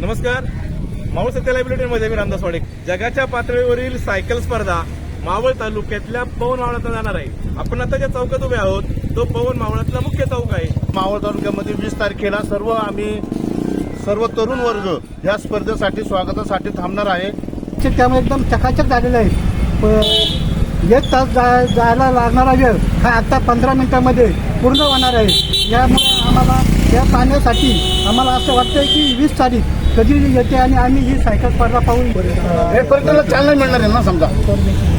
नमस्कार. मावळ सत्य लायब्ररीमध्ये मी रामदास वाडेक. जगाच्या पातळीवरील सायकल स्पर्धा मावळ तालुक्यातल्या पवन मावळात जाणार आहे. आपण आता ज्या चौकात उभे आहोत तो पवन मावळातला मुख्य चौक आहे. मावळ तालुक्यामध्ये वीस तारखेला सर्व आम्ही सर्व तरुण वर्ग या स्पर्धेसाठी स्वागतासाठी थांबणार आहे. त्यामुळे एकदम चकाचक झालेलं आहे एक तास जायला लागणारा वेळ. हा आता पंधरा मिनिटामध्ये पूर्ण होणार आहे. यामुळे आम्हाला या पाहण्यासाठी आम्हाला असं वाटतंय की वीस तारीख कधी येते आणि आम्ही ही सायकल स्पर्धा पाहून हे पर्यटनाला चालना मिळणार आहे ना समजा.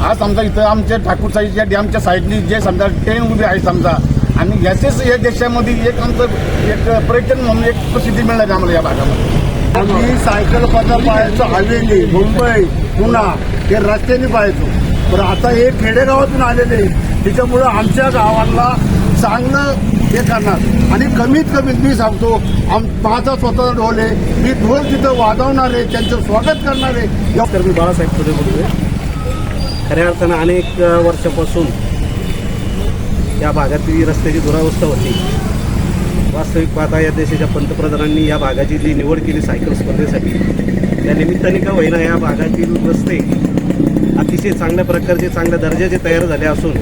आज समजा इथं आमच्या ठाकूर ठाकूरसाईच्या डॅमच्या साईडनी जे समजा ट्रेन उभी आहे समजा आणि याचेच या देशामध्ये एक आमचं एक पर्यटन म्हणून एक प्रसिद्धी मिळणार आहे आम्हाला या भागामध्ये. आम्ही सायकल स्पर्धा पाहायचो हवेली मुंबई पुणा हे रस्त्याने पाहायचो. पण आता हे खेडेगावातून आलेले त्याच्यामुळं आमच्या गावाला चांगलं हे करणार. आणि कमीत कमीत मी सांगतो आम माझा स्वतःचा ढोल आहे. मी ढोल तिथं वाजवणार आहे त्यांचं स्वागत करणार. आहे तर मी बाळासाहेब पुढे बोलतोय. खऱ्या अर्थानं अनेक वर्षापासून या भागातील रस्त्याची दुरावस्था होती. वास्तविक पाहता या देशाच्या पंतप्रधानांनी या भागाची जी निवड केली सायकल स्पर्धेसाठी त्या निमित्ताने का होईना या भागातील रस्ते अतिशय चांगल्या प्रकारचे चांगल्या दर्जाचे तयार झाले असून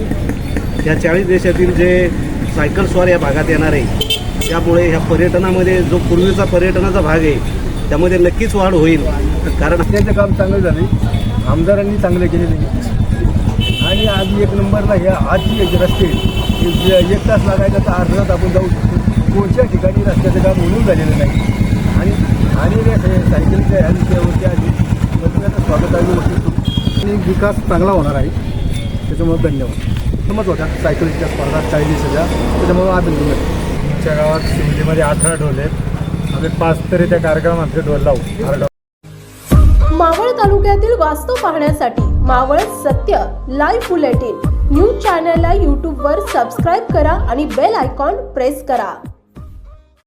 या चाळीस देशातील जे सायकलस्वार या भागात येणार आहे. त्यामुळे ह्या पर्यटनामध्ये जो पूर्वीचा पर्यटनाचा भाग आहे त्यामध्ये नक्कीच वाढ होईल. कारण रस्त्याचं काम चांगलं झालं आमदारांनी चांगले केलेले आणि आज एक नंबरला ह्या आजची जे रस्ते एक तास लागायचा तर अर्धा तास आपण जाऊ शकतो. कोणत्या ठिकाणी रस्त्याचं काम म्हणून झालेलं नाही. आणि आणि सायकलच्या ह्या विषयावरती आधी स्वागत आम्ही होतो आणि विकास चांगला होणार आहे. त्याच्यामुळे धन्यवाद. समज होत्या. सायकलीच्या स्पर्धा चाळीस हजार त्याच्यामुळे अभिनंदन आमच्या गावात शिवलीमध्ये अठरा ढोल आहेत. आम्ही पाच तरी त्या कार्यक्रमात ढोल लावू. मावळ तालुक्यातील वास्तव पाहण्यासाठी मावळ सत्य लाईव्ह बुलेटिन. न्यूज चॅनलला यूट्यूबवर सबस्क्राईब करा आणि बेल आयकॉन प्रेस करा.